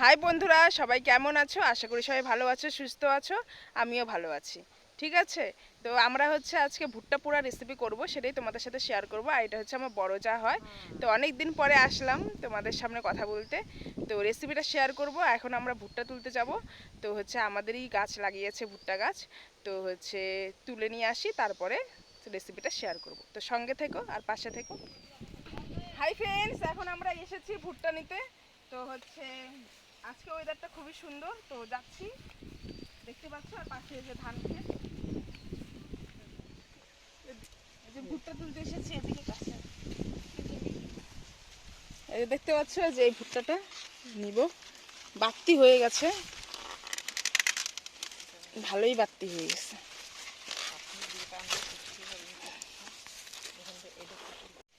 High বন্ধুরা, সবাই কেমন আছো? আশা করি সবাই ভালো আছো, সুস্থ আছো, আমিও ভালো আছি, ঠিক আছে? তো আমরা হচ্ছে আজকে ভুট্টা পোড়া রেসিপি করব, সেটাই তোমাদের সাথে শেয়ার করব, আর এটা হচ্ছে আমার বড় যা হয়। তো অনেক দিন পরে আসলাম তোমাদের সামনে কথা বলতে। তো রেসিপিটা শেয়ার করব, এখন আমরা ভুট্টা তুলতে যাব। তো হচ্ছে আমাদেরই গাছ লাগিয়েছে ভুট্টা গাছ। তো হচ্ছে তুলে নিয়ে আসি, তারপরে রেসিপিটা শেয়ার করব। তো সঙ্গে থেকো আর পাশে থেকো। হাই ফ্রেন্ডস এখন আমরা এসেছি ভুট্টা নিতে। তো হচ্ছে আজকে ওয়েদারটা খুবই সুন্দর, তো যাচ্ছি। দেখতে পাচ্ছ, আর পাশে যে ধান এই যে ভুট্টা তুলতে এসেছি, এদিকে কাছে দেখতে পাচ্ছ, যে এই ভুট্টাটা নিব। বাত্তি হয়ে গেছে। ভালোই বাত্তি হয়ে গেছে।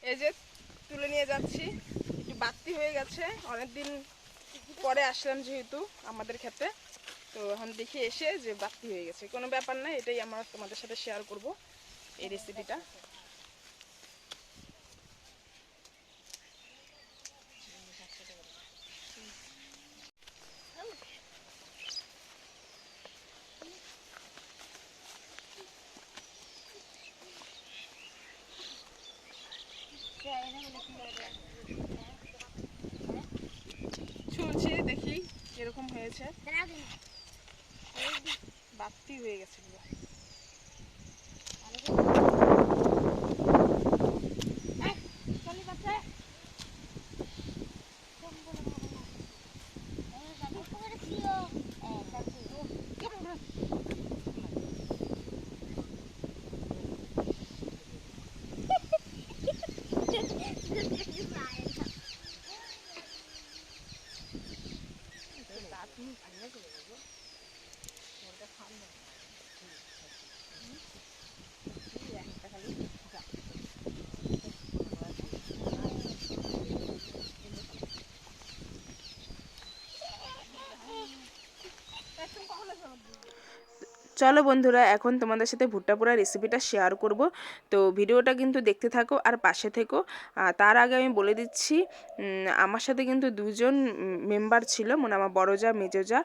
এই যে তুলে নিয়ে যাচ্ছি। একটু বাড়তি হয়ে গেছে। অনেকদিন পরে আসলাম যেহেতু আমাদের ক্ষেত্রে। তো এখন দেখি এসে যে বাড়তি হয়ে গেছে। কোনো ব্যাপার না, এটাই আমরা তোমাদের সাথে শেয়ার করব এই রেসিপিটা ছুলছি দেখি এরকম হয়েছে। বাতি হয়ে গেছে পুরো চলো বন্ধুরা, এখন তোমাদের সাথে ভুট্টা পোড়া রেসিপিটা শেয়ার করব। তো ভিডিওটা কিন্তু দেখতে থাকো আর পাশে থেকো। তার আগে আমি বলে দিচ্ছি আমার সাথে কিন্তু দুজন মেম্বার ছিল মানে আমার বড় যা মেজো যা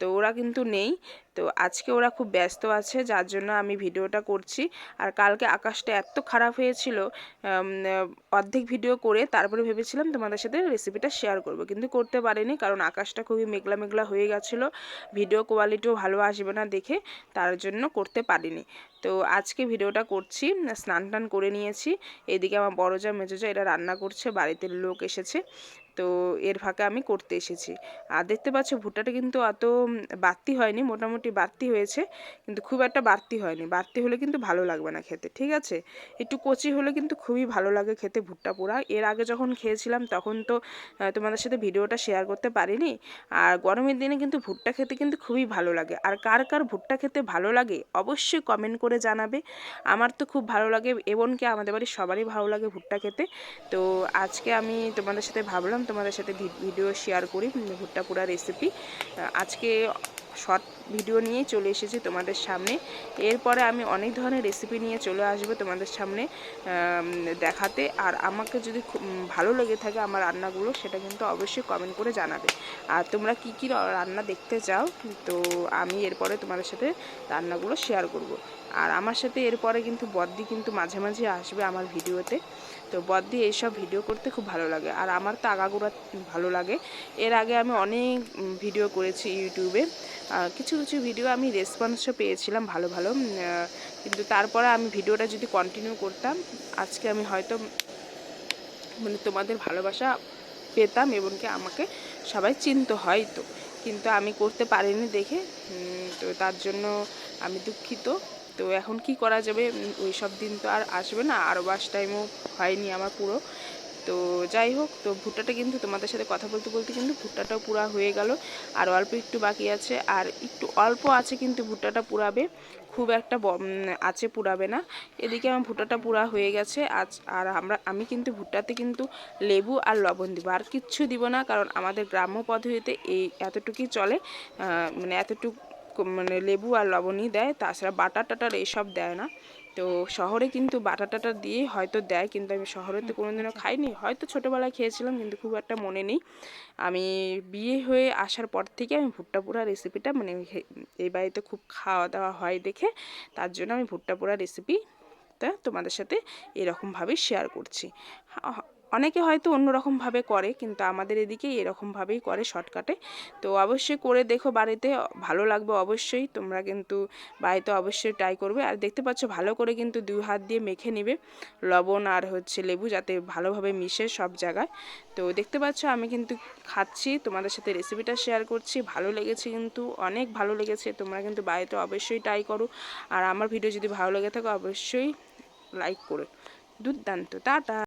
তো ওরা কিন্তু নেই। তো আজকে ওরা খুব ব্যস্ত আছে, যার জন্য আমি ভিডিওটা করছি। আর কালকে আকাশটা এত খারাপ হয়েছিল অর্ধেক ভিডিও করে তারপরে ভেবেছিলাম তোমাদের সাথে রেসিপিটা শেয়ার করব, কিন্তু করতে পারিনি কারণ আকাশটা খুবই মেঘলা মেঘলা হয়ে গেছিল। ভিডিও কোয়ালিটিও ভালো আসবে না দেখে তার জন্য করতে পারিনি। তো আজকে ভিডিওটা করছি স্নান টান করে নিয়েছি। এদিকে আমার বড় যা মেজো যা এরা রান্না করছে, বাড়িতে লোক এসেছে। তো এর ফাঁকে আমি করতে এসেছি। আর দেখতে পাচ্ছ ভুট্টাটা কিন্তু অত বাড়তি হয়নি, মোটামুটি বাড়তি হয়েছে, কিন্তু খুব একটা বাড়তি হয়নি। বাড়তি হলে কিন্তু ভালো লাগবে না খেতে, ঠিক আছে? একটু কচি হলে কিন্তু খুবই ভালো লাগে খেতে ভুট্টা পোড়া। এর আগে যখন খেয়েছিলাম তখন তো তোমাদের সাথে ভিডিওটা শেয়ার করতে পারিনি। আর গরমের দিনে কিন্তু ভুট্টা খেতে কিন্তু খুবই ভালো লাগে। আর কার কার ভুট্টা খেতে ভালো লাগে অবশ্যই কমেন্ট করে জানাবে। আমার তো খুব ভালো লাগে, এমনকি আমাদের বাড়ির সবারই ভালো লাগে ভুট্টা খেতে। তো আজকে আমি তোমাদের সাথে ভাবলাম তোমাদের সাথে ভিডিও শেয়ার করি। ভুট্টা পোড়া রেসিপি আজকে শর্ট ভিডিও নিয়েই চলে এসেছি তোমাদের সামনে। এরপরে আমি অনেক ধরনের রেসিপি নিয়ে চলে আসব তোমাদের সামনে দেখাতে। আর আমাকে যদি ভালো লেগে থাকে আমার রান্নাগুলো, সেটা কিন্তু অবশ্যই কমেন্ট করে জানাবে। আর তোমরা কি কি রান্না দেখতে চাও, তো আমি এরপরে তোমাদের সাথে রান্নাগুলো শেয়ার করব। আর আমার সাথে এরপরে কিন্তু বদ্দি কিন্তু মাঝে মাঝে আসবে আমার ভিডিওতে। তো বদ্দি এইসব ভিডিও করতে খুব ভালো লাগে। আর আমার তো আগাগোড়া ভালো লাগে। এর আগে আমি অনেক ভিডিও করেছি ইউটিউবে। কিছু কিছু ভিডিও আমি রেসপন্সও পেয়েছিলাম ভালো ভালো কিন্তু তারপরে আমি ভিডিওটা যদি কন্টিনিউ করতাম, আজকে আমি হয়তো মানে তোমাদের ভালোবাসা পেতাম এবং কি আমাকে সবাই চিনতো হয়তো, কিন্তু আমি করতে পারিনি দেখে তো তার জন্য আমি দুঃখিত। তো এখন কি করা যাবে? ওই সব দিন তো আর আসবে না আর বাস টাইমও হয়নি আমার পুরো। তো যাই হোক, তো ভুট্টাটা কিন্তু তোমাদের সাথে কথা বলতে বলতে কিন্তু ভুট্টাটাও পুরা হয়ে গেল। আর অল্প একটু বাকি আছে, আর একটু অল্প আছে কিন্তু ভুট্টাটা পুরাবে, খুব একটা আছে পুরাবে না। এদিকে আমার ভুট্টাটা পুরা হয়ে গেছে, আজ আর আমরা, আমি কিন্তু ভুট্টাতে কিন্তু লেবু আর লবণ দিব, আর কিচ্ছু দিব না, কারণ আমাদের গ্রাম্য পদ্ধতিতে এই এতটুকুই চলে মানে এতটুকু মানে লেবু আর লবণই দেয় তাছাড়া বাটার টাটার এইসব দেয় না। তো শহরে কিন্তু বাটা টাটা দিয়ে হয়তো দেয় কিন্তু আমি শহরে তো কোনোদিনও খাইনি। হয়তো ছোটোবেলায় খেয়েছিলাম কিন্তু খুব একটা মনে নেই। আমি বিয়ে হয়ে আসার পর থেকে আমি ভুট্টা পোড়া রেসিপিটা মানে এই বাড়িতে খুব খাওয়া দাওয়া হয় দেখে তার জন্য আমি ভুট্টা পোড়া রেসিপি তা তোমাদের সাথে এরকমভাবেই শেয়ার করছি। অনেকে হয়তো অন্যরকমভাবে করে, কিন্তু আমাদের এদিকে এরকমভাবেই করে শর্টকাটে। তো অবশ্যই করে দেখো বাড়িতে, ভালো লাগবে অবশ্যই, তোমরা কিন্তু বাড়িতে অবশ্যই ট্রাই করবে। আর দেখতে পাচ্ছ ভালো করে কিন্তু দুই হাত দিয়ে মেখে নেবে, লবণ আর হচ্ছে লেবু যাতে ভালোভাবে মিশে সব জায়গায়। তো দেখতে পাচ্ছ আমি কিন্তু খাচ্ছি, তোমাদের সাথে রেসিপিটা শেয়ার করছি, ভালো লেগেছে কিন্তু, অনেক ভালো লেগেছে, তোমরা কিন্তু বাড়িতে অবশ্যই ট্রাই করো। আর আমার ভিডিও যদি ভালো লেগে থাকে অবশ্যই লাইক করো। দুর্দান্ত, টাটা!